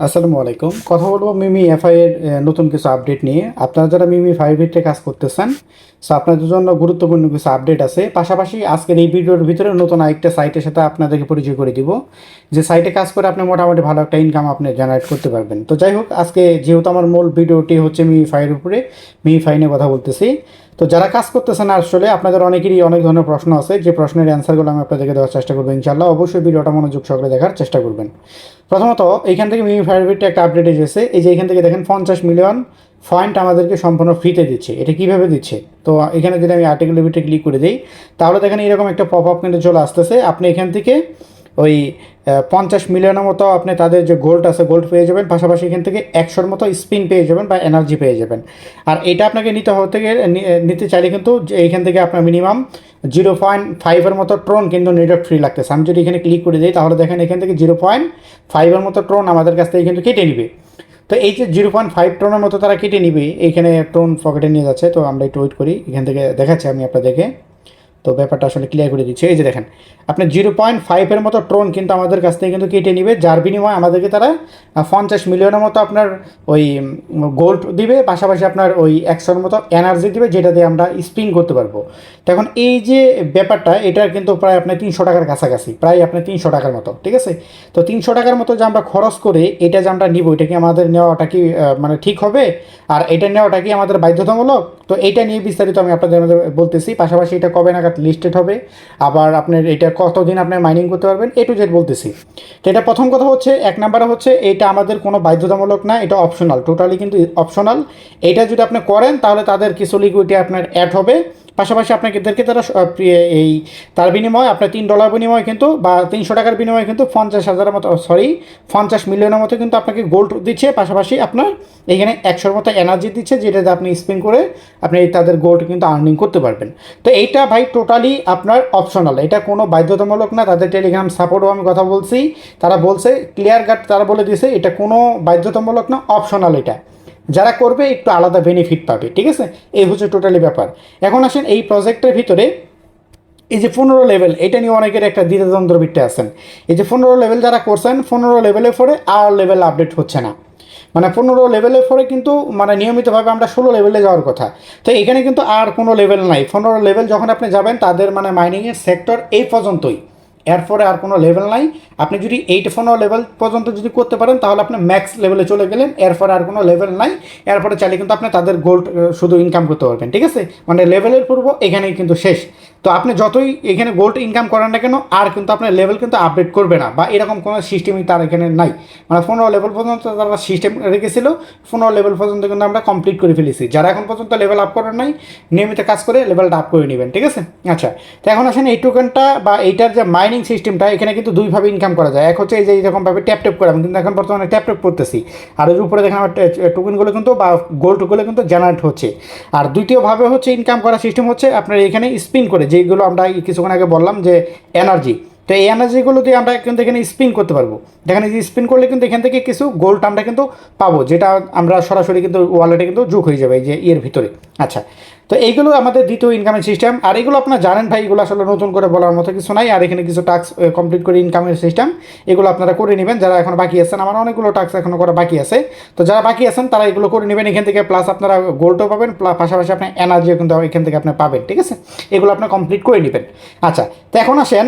আসসালামু আলাইকুম। কথা বলব মিমি এফআই এর নতুন কিছু আপডেট নিয়ে। আপনারা যারা মিমি ফাইভ এইটে কাজ করতেছেন সো আপনাদের জন্য গুরুত্বপূর্ণ কিছু আপডেট আছে। পাশাপাশি আজকের এই ভিডিওর ভিতরে নতুন আরেকটা সাইটের সাথে আপনাদেরকে পরিচয় করে দিব। যে সাইটে কাজ করে আপনি মোটামুটি ভালো একটা ইনকাম আপনি জেনারেট করতে পারবেন। তো যাই হোক, আজকে যেহেতু আমার মূল ভিডিওটি হচ্ছে মিমি ফাইয়ের উপরে, মিমি ফাই নিয়ে কথা বলতেছি। তো যারা কাজ করতেছেন আসলে আপনাদের অনেকেরই অনেক ধরনের প্রশ্ন আছে। যে প্রশ্নের অ্যান্সারগুলো আমি আপনাদেরকে দেওয়ার চেষ্টা করব ইনশাল্লাহ অবশ্যই ভিডিওটা মনোযোগ সহকারে দেখার চেষ্টা করবেন। প্রথমত এইখান থেকে মিমি ফায়ারবিটটা একটা আপডেট এসেছে। এই যে এখান থেকে দেখেন পঞ্চাশ মিলিয়ন পয়েন্ট আমাদেরকে সম্পূর্ণ ফ্রিতে দিচ্ছে। এটা কীভাবে দিচ্ছে? তো এখানে যদি আমি আর্টিকেল ভিতরে ক্লিক করে দিই, তাহলে দেখেন এরকম একটা পপ আপ কিন্তু চলে আসতেছে। আপনি এখান থেকে ওই পঞ্চাশ মিলিয়নের মতো আপনি তাদের যে গোল্ড আছে গোল্ড পেয়ে যাবেন। পাশাপাশি এখান থেকে একশোর মতো স্পিন পেয়ে যাবেন বা এনার্জি পেয়ে যাবেন। আর এটা আপনাকে নিতে হতে গেলে নিতে চাইলে কিন্তু এইখান থেকে আপনার মিনিমাম জিরো পয়েন্ট ফাইভের মতো ট্রোন কিন্তু নেটওয়ার্ক ফ্রি লাগতেছে। আমি যদি এখানে ক্লিক করে দিই, তাহলে দেখেন এখান থেকে জিরো পয়েন্ট ফাইভের মতো ট্রোন আমাদের কাছ থেকে কিন্তু কেটে নিবে। তো এই যে জিরো পয়েন্ট ফাইভ ট্রোনের মতো তারা কেটে নিবে এইখানে ট্রোন পকেটে নিয়ে যাচ্ছে। তো আমরা একটু ওয়েট করি, এখান থেকে দেখাচ্ছি আমি আপনাদেরকে। তো ব্যাপারটা আসলে ক্লিয়ার করে দিচ্ছে। এই যে দেখেন, আপনি জিরো পয়েন্ট ফাইভের মতো ট্রোন কিন্তু আমাদের কাছ থেকে কিন্তু কেটে নিবে, যার বিনিময়ে আমাদেরকে তারা পঞ্চাশ মিলিয়নের মতো আপনার ওই গোল্ড দিবে, পাশাপাশি আপনার ওই একশোর মতো এনার্জি দিবে, যেটা দিয়ে আমরা স্পিন করতে পারব। তখন এই যে ব্যাপারটা, এটার কিন্তু প্রায় আপনার তিনশো টাকার কাছাকাছি, প্রায় আপনার তিনশো টাকার মতো, ঠিক আছে? তো তিনশো টাকার মতো যে আমরা খরচ করে এটা যে আমরা নিব, এটা কি আমাদের নেওয়াটা কি মানে ঠিক হবে? আর এটা নেওয়াটা কি আমাদের বাধ্যতামূলক? তো এটা নিয়ে বিস্তারিত আমি আপনাদের বলতেছি, পাশাপাশি এটা কবে নাগাদ লিস্টেড হবে। আবার আপনার এটা কতদিন আপনার মাইনিং করতে পারবেন? এ টু জেড বলতেছি। তো এটা প্রথম কথা হচ্ছে, এক নাম্বারে হচ্ছে, এটা আমাদের কোনো বাধ্যতামূলক না, এটা অপশনাল টোটালি কিন্তু অপশনাল এটা যদি আপনি করেন, তাহলে তাদের কিছু লিকুইডিটি আপনার অ্যাড হবে। পাশাপাশি আপনাকে এদেরকে তারা এই তার বিনিময়ে, আপনার তিন ডলার বিনিময়ে কিন্তু বা তিনশো টাকার বিনিময়ে কিন্তু পঞ্চাশ হাজারের মতো সরি পঞ্চাশ মিলিয়নের মতো কিন্তু আপনাকে গোল্ড দিচ্ছে। পাশাপাশি আপনার এখানে একশোর মতো এনার্জি দিচ্ছে যেটাতে আপনি স্পিন করে আপনি তাদের গোল্ড কিন্তু আর্নিং করতে পারবেন। তো এইটা ভাই টোটালি আপনার অপশনাল এটা কোনো বাধ্যতামূলক না। তাদের টেলিগ্রাম সাপোর্টও আমি কথা বলছি। তারা বলছে ক্লিয়ার কাট তারা বলে দিয়েছে, এটা কোনো বাধ্যতামূলক না অপশনাল এটা। যারা করবে একটু আলাদা বেনিফিট পাবে, ঠিক আছে? এই হচ্ছে টোটালি ব্যাপার। এখন আসেন এই প্রজেক্টের ভিতরে, এই যে পনেরো লেভেল এটা নিয়ে অনেকের একটা দ্বিধাদ্বন্দ্ব বিটে আছেন। এই যে পনেরো লেভেল যারা করছেন, পনেরো লেভেলের পরে আর লেভেল আপডেট হচ্ছে না। মানে পনেরো লেভেলের পরে কিন্তু মানে নিয়মিতভাবে আমরা ষোলো লেভেলে যাওয়ার কথা। তো এখানে কিন্তু আর কোনো লেভেল নাই। পনেরো লেভেল যখন আপনি যাবেন, তাদের মানে মাইনিংয়ের সেক্টর এই পর্যন্তই। এরপরে আর কোনো লেভেল নাই। আপনি যদি এইট পনেরো লেভেল পর্যন্ত যদি করতে পারেন, তাহলে আপনি ম্যাক্স লেভেলে চলে গেলেন। এরপরে আর কোনো লেভেল নাই। এরপরে চাইলে কিন্তু আপনি তাদের গোল্ড শুধু ইনকাম করতে পারবেন, ঠিক আছে? মানে লেভেলের পূর্ব, এখানেই কিন্তু শেষ। তো আপনি যতই এখানে গোল্ড ইনকাম করেন না কেন, আর কিন্তু আপনার লেভেল কিন্তু আপডেট করবে না, বা এরকম কোনো সিস্টেমই তার এখানে নাই। মানে পনেরো লেভেল পর্যন্ত তারা সিস্টেম রেখেছিল, পনেরো লেভেল পর্যন্ত কিন্তু আমরা কমপ্লিট করে ফেলেছি। যারা এখন পর্যন্ত লেভেল আপ করার নাই, নিয়মিত কাজ করে লেভেলটা আপ করে নেবেন, ঠিক আছে? আচ্ছা তো এখন আসেন এই টোকেনটা বা এইটার যে মাইনিং সিস্টেমটা এখানে কিন্তু দুইভাবে ইনকাম করা যায়। এক হচ্ছে এই যে এরকমভাবে ট্যাপ ট্যাপ করে, আমি কিন্তু এখন বর্তমানে ট্যাপ ট্যাপ করতেছি। আর এর উপরে দেখেন আমার টোকেনগুলো কিন্তু বা গোল টোকেনগুলো কিন্তু জেনারেট হচ্ছে। আর দ্বিতীয়ভাবে হচ্ছে ইনকাম করার সিস্টেম হচ্ছে আপনার এখানে স্পিন করে যেগুলো আমরা কিছুক্ষণ আগে বললাম যে এনার্জি তো এই এনার্জিগুলো দিয়ে আমরা কিন্তু এখানে স্পিন করতে পারব। এখানে যে স্পিন করলে কিন্তু এখান থেকে কিছু গোল্ড আমরা কিন্তু পাবো, যেটা আমরা সরাসরি কিন্তু ওয়ালেটে কিন্তু যোগ হয়ে যাবে এই যে ইয়ের ভিতরে। আচ্ছা তো এইগুলো আমাদের দ্বিতীয় ইনকামের সিস্টেম আর এগুলো আপনারা জানেন ভাই, এগুলো আসলে নতুন করে বলার মতো কিছু নাই। আর এখানে কিছু টাস্ক কমপ্লিট করে ইনকামের সিস্টেম এগুলো আপনারা করে নেবেন। যারা এখন বাকি আছেন, আমার অনেকগুলো টাস্ক এখনও করা বাকি আছে। তো যারা বাকি আছেন, তারা এগুলো করে নেবেন। এখান থেকে প্লাস আপনারা গোল্ডও পাবেন প্লা- পাশাপাশি আপনার এনার্জিও কিন্তু এখান থেকে আপনি পাবেন, ঠিক আছে? এগুলো আপনার কমপ্লিট করে নেবেন। আচ্ছা তো এখন আসেন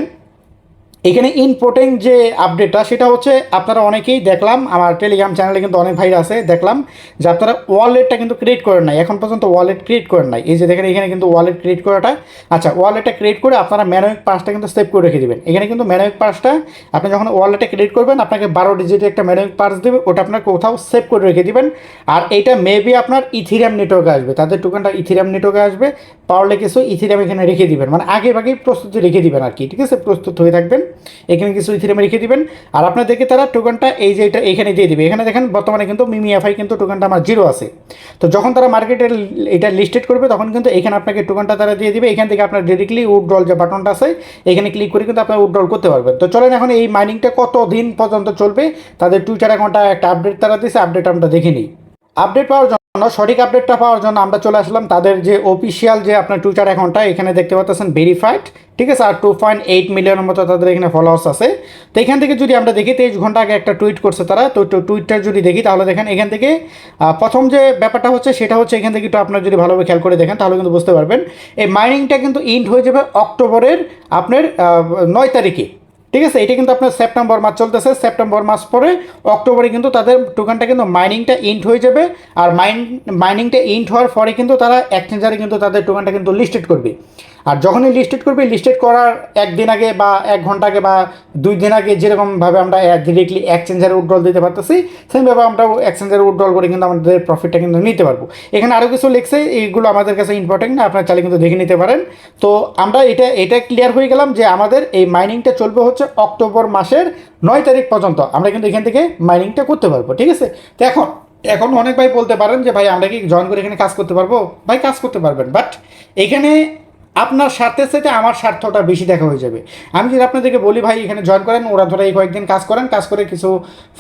এখানে ইম্পর্টেন্ট যে আপডেটটা সেটা হচ্ছে আপনারা অনেকেই দেখলাম, আমার টেলিগ্রাম চ্যানেলে কিন্তু অনেক ভাইরা আছে, দেখলাম যে আপনারা ওয়ালেটটা কিন্তু ক্রিয়েট করেন নাই, এখন পর্যন্ত ওয়ালেট ক্রিয়েট করেন নাই। এই যে দেখেন, এখানে কিন্তু ওয়ালেট ক্রিয়েট করাটা আচ্ছা ওয়ালেটটা ক্রিয়েট করে আপনারা ম্যানুইক পাসটা কিন্তু সেভ করে রেখে দেবেন। এখানে কিন্তু ম্যানুইক পাসটা আপনি যখন ওয়ালেটে ক্রিয়েট করবেন, আপনাকে বারো ডিজিটের একটা ম্যানুইক পাস দেবে, ওটা আপনার কোথাও সেভ করে রেখে দেবেন। আর এইটা মেবি আপনার ইথিরিয়াম নেটওয়ার্কে আসবে, তাদের টোকেনটা ইথিরিয়াম নেটওয়ার্কে আসবে পাওয়ারলে কিছু ইথিরিয়াম এখানে রেখে দিবেন। মানে আগে ভাগেই প্রস্তুতি রেখে দিবেন আর কি, ঠিক আছে? প্রস্তুত হয়ে থাকবেন। এখানে কিছু ইথিরিয়াম রেখে দিবেন। আর আপনাদেরকে তারা টোকেনটা এই যে এটা এখানে দিয়ে দিবে। এখানে দেখেন, বর্তমানে কিন্তু মিমি এফআই কিন্তু টোকেনটা আমার জিরো আছে। তো যখন তারা মার্কেটে এটা লিস্টেড করবে, তখন কিন্তু এখানে আপনাকে টোকেনটা তারা দিয়ে দিবে। এখান থেকে আপনার ডিরেক্টলি উইথড্রল যে বাটনটা আছে, এখানে ক্লিক করে কিন্তু আপনার উইথড্রল করতে পারবেন। তো চলেন এখন এই মাইনিংটা কত দিন পর্যন্ত চলবে, তাদের টুইটার অ্যাকাউন্টটা একটা আপডেট তারা দিয়েছে। আপডেট আমরা দেখে নিই। আপডেট পাওয়ার জন্য সঠিক আপডেটটা পাওয়ার জন্য আমরা চলে আসলাম তাদের যে অফিসিয়াল যে আপনার টুইটার অ্যাকাউন্টটা এখানে দেখতে পাচ্ছেন ভেরিফাইড ঠিক আছে? আর টু পয়েন্ট এইট মিলিয়নের মতো তাদের এখানে ফলোয়ার্স আছে। তো এখান থেকে যদি আমরা দেখি, তেইশ ঘণ্টা আগে একটা টুইট করছে তারা, তো টুইটটা যদি দেখি, তাহলে দেখেন এখান থেকে প্রথম যে ব্যাপারটা হচ্ছে, সেটা হচ্ছে এখান থেকে একটু আপনার যদি ভালোভাবে খেয়াল করে দেখেন, তাহলে কিন্তু বুঝতে পারবেন। এই মাইনিংটা কিন্তু ইন্ড হয়ে যাবে অক্টোবরের আপনার নয় তারিখে। ঠিক আছে? এটা কিন্তু আপনার সেপ্টেম্বর মাস চলতেছে। সেপ্টেম্বর মাস পরে অক্টোবরে কিন্তু তাদের টোকেনটা কিন্তু মাইনিংটা ইন্ট হয়ে যাবে। আর মাইন মাইনিংটা ইন্ট হওয়ার পরে কিন্তু তারা এক্সচেঞ্জারে কিন্তু তাদের টোকেনটা কিন্তু লিস্টেড করবে। আর যখনই লিস্টেড করবে লিস্টেড করার একদিন আগে বা এক ঘণ্টা আগে বা দুই দিন আগে যেরকমভাবে আমরা ডিরেক্টলি এক্সচেঞ্জারে উইড্রল দিতে পারতেছি সেমভাবে আমরা এক্সচেঞ্জারে উইড্রল করে কিন্তু আমাদের প্রফিটটা কিন্তু নিতে পারব। এখানে আরও কিছু লিখছে, এইগুলো আমাদের কাছে ইম্পর্টেন্ট না আপনারা কিন্তু দেখে নিতে পারেন। তো আমরা এটা এটা ক্লিয়ার হয়ে গেলাম যে আমাদের এই মাইনিংটা চলবে হচ্ছে অক্টোবর মাসের নয় তারিখ পর্যন্ত। আমরা কিন্তু এখান থেকে মাইনিংটা করতে পারব, ঠিক আছে? তো এখন এখন অনেক ভাই বলতে পারেন যে, ভাই, আমরা কি জয়েন করে এখানে কাজ করতে পারব? ভাই, কাজ করতে পারবেন বাট এখানে আপনার স্বার্থের সাথে আমার স্বার্থটা বেশি দেখা হয়ে যাবে। আমি যদি আপনাদেরকে বলি, ভাই, এখানে জয়েন করেন, ওরা ধরে এই কয়েকদিন কাজ করেন, কাজ করে কিছু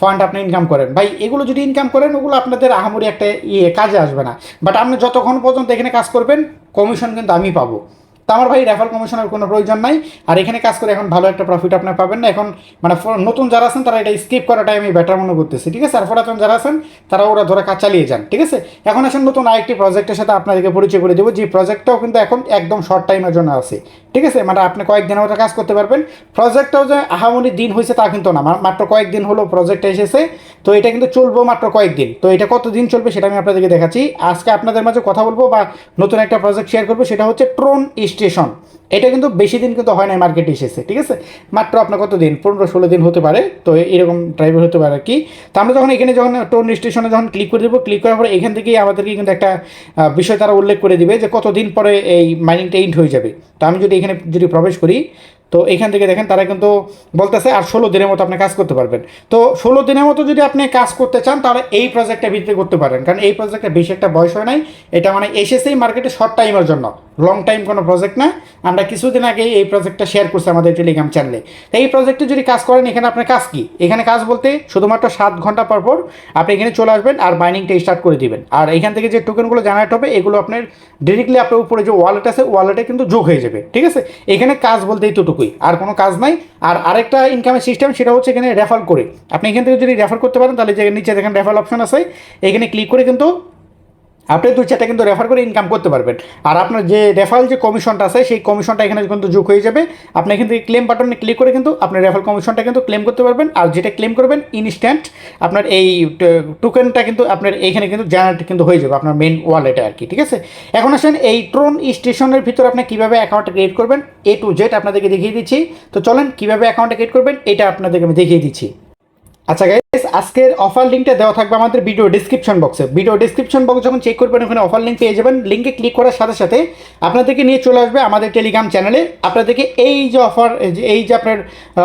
ফান্ড আপনি ইনকাম করেন। ভাই, এগুলো যদি ইনকাম করেন, ওগুলো আপনাদের আহামরি একটা ইয়ে কাজে আসবে না। বাট আপনি যতক্ষণ পর্যন্ত এখানে কাজ করবেন কমিশন কিন্তু আমি পাবো। তো আমার ভাই রেফার কমিশনের কোনো প্রয়োজন নাই। আর এখানে কাজ করে এখন ভালো একটা প্রফিট আপনার পাবেন না। এখন মানে নতুন যারা আছেন, তারা এটা স্কিপ করাটাই আমি বেটার মনে করতেছি, ঠিক আছে? আর পুরাতন যারা আছেন, তারা ওরা ধরে কাজ চালিয়ে যান, ঠিক আছে? এখন আসেন নতুন আরেকটি প্রজেক্টের সাথে আপনাদেরকে পরিচয় করে দেবো। যে প্রজেক্টটাও কিন্তু এখন একদম শর্ট টাইমের জন্য আছে, ঠিক আছে? মানে আপনি কয়েকদিনের মতো কাজ করতে পারবেন। প্রজেক্টটাও যে আহামরি দিন হয়েছে তা কিন্তু না। মাত্র কয়েকদিন হলো প্রজেক্টটা এসেছে। তো এটা কিন্তু চলবো মাত্র কয়েকদিন। তো এটা কত দিন চলবে সেটা আমি আপনাদেরকে দেখাচ্ছি। আজকে আপনাদের মাঝে কথা বলব বা নতুন একটা প্রজেক্ট শেয়ার করব, সেটা হচ্ছে ট্রোন স্টেশন এটা কিন্তু বেশি দিন কিন্তু হয় না মার্কেটে এসেছে, ঠিক আছে? মাত্র আপনার কত দিন পনেরো, ষোলো দিন হতে পারে, তো এরকম ড্রাইভার হতে পারে আর কি। তো আমরা যখন এখানে যখন টোন স্টেশনে যখন ক্লিক করে দেবো ক্লিক করার পরে এখান থেকেই আমাদেরকে কিন্তু একটা বিষয় তারা উল্লেখ করে দিবে যে কতদিন পরে এই মাইনিংটা ইন্ট হয়ে যাবে। তো আমি যদি এখানে যদি প্রবেশ করি, তো এখান থেকে দেখেন তারা কিন্তু বলতেছে আর ষোলো দিনের মতো আপনি কাজ করতে পারবেন। তো ষোলো দিনের মতো যদি আপনি কাজ করতে চান, তাহলে এই প্রজেক্টটা ভিত্তি করতে পারেন। কারণ এই প্রজেক্টটা বেশি একটা বয়স হয় নাই, এটা মানে এসেছেই মার্কেটে শর্ট টাইমের জন্য। লং টাইম কোনো প্রজেক্ট না। আমরা কিছুদিন আগে এই প্রজেক্টটা শেয়ার করছি আমাদের টেলিগ্রাম চ্যানেলে তো এই প্রজেক্টে যদি কাজ করেন, এখানে আপনার কাজ কি? এখানে কাজ বলতে শুধুমাত্র সাত ঘণ্টা পর পর আপনি এখানে চলে আসবেন আর বাইনিংটা স্টার্ট করে দিবেন। আর এখান থেকে যে টোকেনগুলো জেনারেট হবে, এগুলো আপনার ডিরেক্টলি আপনার উপরে যে ওয়ালেট আছে ওয়ালেটে কিন্তু যোগ হয়ে যাবে। ঠিক আছে? এখানে কাজ বলতে এইটুকুই আর কোনো কাজ নাই। আর আরেকটা ইনকামের সিস্টেম সেটা হচ্ছে এখানে রেফার করে। আপনি এখান থেকে যদি রেফার করতে পারেন, তাহলে যে নিচে দেখেন রেফার অপশন আছে। এখানে ক্লিক করে কিন্তু আপনি দুই চারটা কিন্তু রেফার করে ইনকাম করতে পারবেন। আর আপনার যে রেফারেল যে কমিশনটা আছে, সেই কমিশনটা এখানে কিন্তু যোগ হয়ে যাবে। আপনি এখান থেকে ক্লেম বাটনে ক্লিক করে কিন্তু আপনার রেফারেল কমিশনটা কিন্তু ক্লেম করতে পারবেন। আর যেটা ক্লেম করবেন ইনস্ট্যান্ট আপনার এই টোকেনটা কিন্তু আপনার এইখানে কিন্তু জেনারেট কিন্তু হয়ে যাবে, আপনার মেন ওয়ালেটে আর কি, ঠিক আছে? এখন আসেন এই ট্রোন স্টেশনের ভিতরে আপনি কীভাবে অ্যাকাউন্টটা ক্রিয়েট করবেন? এ টু জেড আপনাদেরকে দেখিয়ে দিচ্ছি। তো চলেন কীভাবে অ্যাকাউন্টটা ক্রিয়েট করবেন? এটা আপনাদেরকে আমি দেখিয়ে দিচ্ছি। আচ্ছা গাইস আজকের অফার লিঙ্কটা দেওয়া থাকবে আমাদের ভিডিও ডিসক্রিপশন বক্সে ভিডিও ডিসক্রিপশন বক্স যখন চেক করবেন, ওখানে অফার লিঙ্ক পেয়ে যাবেন। লিঙ্কে ক্লিক করার সাথে সাথে আপনাদেরকে নিয়ে চলে আসবে আমাদের টেলিগ্রাম চ্যানেলে আপনাদেরকে এই যে অফার এই যে আপনার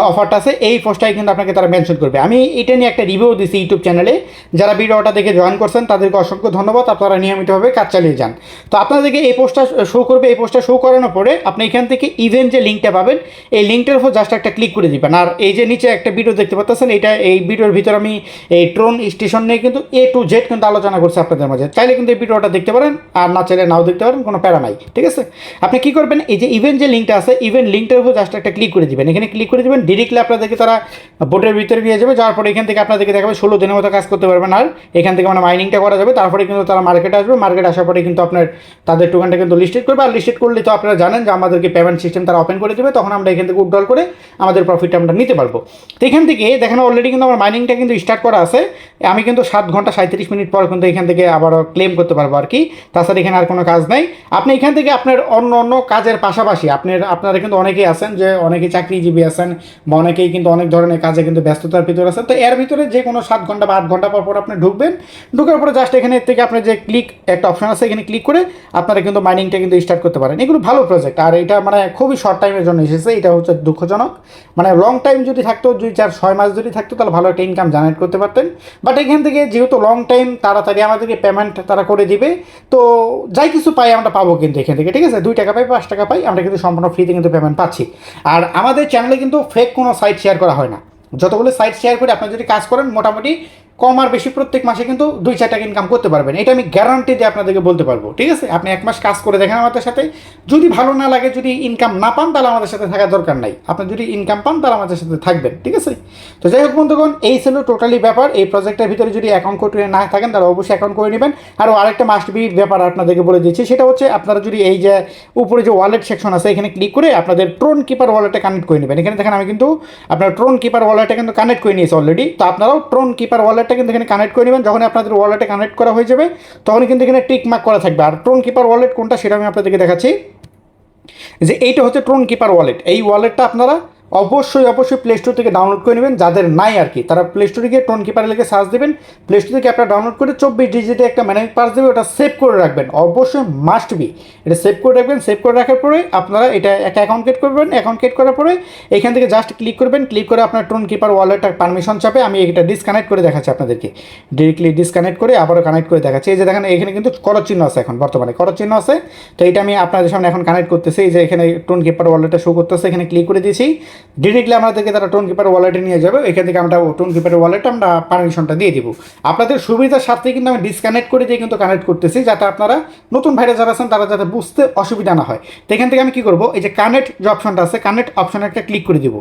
অফারটা আছে, এই পোস্টটাই কিন্তু আপনাকে তারা মেনশন করবে। আমি এটা নিয়ে একটা রিভিউ দিচ্ছি ইউটিউব চ্যানেলে যারা ভিডিওটা দেখে জয়েন করছেন, তাদেরকে অসংখ্য ধন্যবাদ। আপনারা নিয়মিতভাবে কাজ চালিয়ে যান। তো আপনাদেরকে এই পোস্টটা শো করবে। এই পোস্টটা শো করানোর পরে আপনি এখান থেকে ইভেন্ট যে লিঙ্কটা পাবেন, এই লিঙ্কটার উপর জাস্ট একটা ক্লিক করে দিবেন। আর এই যে নিচে একটা ভিডিও দেখতে পাচ্ছেন, এটা এই ভিডিওর ভিতরে আমি এই ট্রোন স্টেশন নিয়ে কিন্তু এ টু জেড কিন্তু আলোচনা করছি আপনাদের মাঝে। চাইলে কিন্তু এই ভিডিওটা দেখতে পারেন, আর না চাইলে নাও দেখতে পারেন, কোনো প্যারা নাই, ঠিক আছে? আপনি কি করবেন, এই যে ইভেন্ট যে লিঙ্কটা আছে ইভেন্ট লিঙ্কটার উপর জাস্ট একটা ক্লিক করে দিবেন। এখানে ক্লিক করে দেবেন ডিরেক্টলি আপনাদেরকে তারা বোটের ভিতরে নিয়ে যাবে, যাওয়ার পরে এখান থেকে আপনাদেরকে দেখাবে ষোলো দিনের মতো কাজ করতে পারবেন। আর এখান থেকে মানে মাইনিংটা করা যাবে, তারপরে কিন্তু তারা মার্কেটে আসবে। মার্কেট আসার পরে কিন্তু আপনার তাদের টোকেনটা কিন্তু লিস্টেড করবে। আর লিস্টেড করলে তো আপনারা জানেন যে আমাদেরকে পেমেন্ট সিস্টেম তারা ওপেন করে দেবে, তখন আমরা এখান থেকে উইড্রল করে আমাদের প্রফিটটা আমরা নিতে পারব। তো এখান থেকে দেখেন অলরেডি কিন্তু আমার মাইনিংটা কিন্তু স্টার্ট করা আছে, আমি কিন্তু সাত ঘণ্টা সাঁত্রিশ মিনিট পর কিন্তু এখান থেকে আবারও ক্লেম করতে পারব আর কি। তাছাড়া এখানে আর কোনো কাজ নাই। আপনি এখান থেকে আপনার অন্য অন্য কাজের পাশাপাশি, আপনার, আপনারা কিন্তু অনেকেই আছেন যে অনেকেই চাকরিজীবী আছেন বা অনেকেই কিন্তু অনেক ধরনের কাজে কিন্তু ব্যস্ততার ভিতরে আছেন। তো এর ভিতরে যে কোনো সাত ঘণ্টা বা আট ঘণ্টা পর পর আপনি ঢুকবেন। ঢুকার পরে জাস্ট এখানে থেকে আপনার যে ক্লিক একটা অপশন আছে, এখানে ক্লিক করে আপনারা কিন্তু মাইনিংটা কিন্তু স্টার্ট করতে পারেন। এগুলো ভালো প্রজেক্ট আর এটা মানে খুবই শর্ট টাইমের জন্য এসেছে। এটা হচ্ছে দুঃখজনক। মানে লং টাইম যদি থাকতো, দুই, চার, ছয় মাস যদি থাকতো, তাহলে ভালো একটা ইনকাম জেনারেট করতে পারতেন। বাট এখান থেকে যেহেতু লং টাইম তাড়াতাড়ি আমাদেরকে পেমেন্ট তারা করে দিবে, তো যাই কিছু পাই আমরা পাবো কিন্তু এখান থেকে, ঠিক আছে? দুই টাকা পাই, পাঁচ টাকা পাই, আমরা কিন্তু সম্পূর্ণ ফ্রিতে কিন্তু পেমেন্ট পাচ্ছি। আর আমাদের চ্যানেলে কিন্তু ফেক কোনো সাইট শেয়ার করা হয় না। যতগুলো সাইট শেয়ার করে আপনি যদি কাজ করেন, মোটামুটি কম আর বেশি প্রত্যেক মাসে কিন্তু দুই চার টাকা ইনকাম করতে পারবেন। এটা আমি গ্যারান্টি দিয়ে আপনাদেরকে বলতে পারব, ঠিক আছে? আপনি এক মাস কাজ করে দেখেন আমাদের সাথে। যদি ভালো না লাগে, যদি ইনকাম না পান, তাহলে আমাদের সাথে থাকার দরকার নাই। আপনি যদি ইনকাম পান, তাহলে আমাদের সাথে থাকবেন, ঠিক আছে? তো যাই হোক বন্ধুগণ, এই ছিল টোটালি ব্যাপার। এই প্রজেক্টের ভিতরে যদি অ্যাকাউন্ট করে না থাকেন, তাহলে অবশ্যই অ্যাকাউন্ট করে নেবেন। আরও আরেকটা মাস্ট বি ব্যাপার আপনাদেরকে বলে দিচ্ছি, সেটা হচ্ছে আপনারা যদি এই যে উপরে যে ওয়ালেট সেকশন আছে, এখানে ক্লিক করে আপনাদের ট্রোন কিপার ওয়ালেটে কানেক্ট করে নেবেন। এখানে দেখেন আমি কিন্তু আপনার ট্রোন কিপার ওয়ালেটে কিন্তু কানেক্ট করে নিয়েছি অলরেডি তো আপনারাও ট্রোন কিপার ওয়ালেটটা কিন্তু এখানে কানেক্ট করে নেবেন। যখন আপনাদের ওয়ালেটে কানেক্ট করা হয়ে যাবে তখন কিন্তু এখানে টিক মার্ক করা থাকবে। আর ট্রোন কিপার ওয়ালেট কোনটা সেটা আমি আপনাদেরকে দেখাচ্ছি। যে এইটা হচ্ছে ট্রোন কিপার ওয়ালেট এই ওয়ালেটটা আপনারা অবশ্যই অবশ্যই প্লে স্টোর থেকে ডাউনলোড করে নেবেন। যাদের নাই আর কি, তারা প্লে স্টোরে গিয়ে টোন কিপারে লেগে সার্চ দেবেন। প্লে স্টোর থেকে আপনারা ডাউনলোড করে চব্বিশ ডিজিটে একটা ম্যানেজ পাস দেবে, ওটা সেভ করে রাখবেন। অবশ্যই মাস্ট বি এটা সেভ করে রাখবেন সেভ করে রাখার পরে আপনারা এটা একটা অ্যাকাউন্ট ক্রিয়েট করবেন। অ্যাকাউন্ট ক্রিয়েট করার পরে এখান থেকে জাস্ট ক্লিক করবেন। ক্লিক করে আপনার টোন কিপার ওয়ালেটটা পারমিশন চাপে আমি এটা ডিসকানেক্ট করে দেখাচ্ছি আপনাদেরকে। ডিরেক্টলি ডিসকানেক্ট করে আবারও কানেক্ট করে দেখাচ্ছি। এই যে দেখেন, এখানে কিন্তু করজ চিহ্ন আছে এখন, বর্তমানে করজ চিহ্ন আছে। তো এটা আমি আপনাদের সামনে এখন কানেক্ট করতেছি। এই যে এখানে টোন কিপার ওয়ালেটটা শো করতেছে, এখানে ক্লিক করে দিয়েছি। ডিরেক্টলি আমাদেরকে তারা টোন কিপার ওয়ালেটে নিয়ে যাবে, এখান থেকে আমরা টোন কিপার ওয়ালেটে আমরা পারমিশনটা দিয়ে দিব। আপনাদের সুবিধার সাথে কিন্তু আমি ডিসকানেক্ট করে দিয়ে কিন্তু কানেক্ট করতেছি, যাতে আপনারা নতুন ভাইরা যারা আছেন তারা যাতে বুঝতে অসুবিধা না হয়। তো এখান থেকে আমি কী করব, এই যে কানেক্ট যে অপশনটা আছে কানেক্ট অপশনে একটা ক্লিক করে দিব।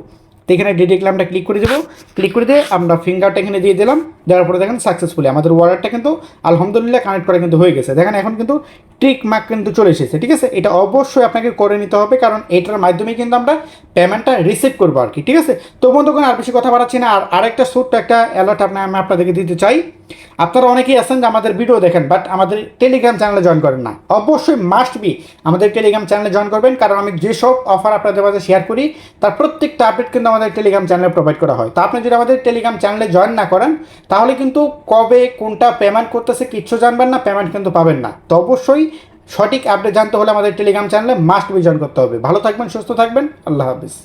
তো এখানে ডিরেক্টলি আমরা ক্লিক করে দেবো ক্লিক করে দিয়ে আমরা ফিঙ্গারটা এখানে দিয়ে দিলাম, দেওয়ার পরে দেখেন সাকসেসফুলি আমাদের ওয়ালেটটা কিন্তু আলহামদুলিল্লাহ কানেক্ট করা কিন্তু হয়ে গেছে। দেখেন এখন কিন্তু ট্রিক মার্ক কিন্তু চলে এসেছে, ঠিক আছে? এটা অবশ্যই আপনাকে করে নিতে হবে, কারণ এটার মাধ্যমে কিন্তু আমরা পেমেন্টটা রিসিভ করব আর কি, ঠিক আছে? তো বন্ধুগণ, আর বেশি কথা বাড়াচ্ছি না। আর আরেকটা ছোট্ট একটা অ্যালার্ট আপনার আমি আপনাদেরকে দিতে চাই। আপনারা অনেকেই আছেন যে আমাদের ভিডিও দেখেন বাট আমাদের টেলিগ্রাম চ্যানেলে জয়েন করেন না। অবশ্যই মাস্ট বি আমাদের টেলিগ্রাম চ্যানেলে জয়েন করবেন, কারণ আমি যেসব অফার আপনাদের মাঝে শেয়ার করি, তার প্রত্যেকটা আপডেট কিন্তু আমাদের টেলিগ্রাম চ্যানেলে প্রোভাইড করা হয়। তা আপনি যদি আমাদের টেলিগ্রাম চ্যানেলে জয়েন না করেন, তাহলে কিন্তু কবে কোনটা পেমেন্ট করতেছে কিচ্ছু জানবেন না পেমেন্ট কিন্তু পাবেন না। তো অবশ্যই সঠিক আপডেট জানতে হলে আমাদের টেলিগ্রাম চ্যানেলে মাস্ট বি জয়েন করতে হবে। ভালো থাকবেন, সুস্থ থাকবেন, আল্লাহ হাফিজ।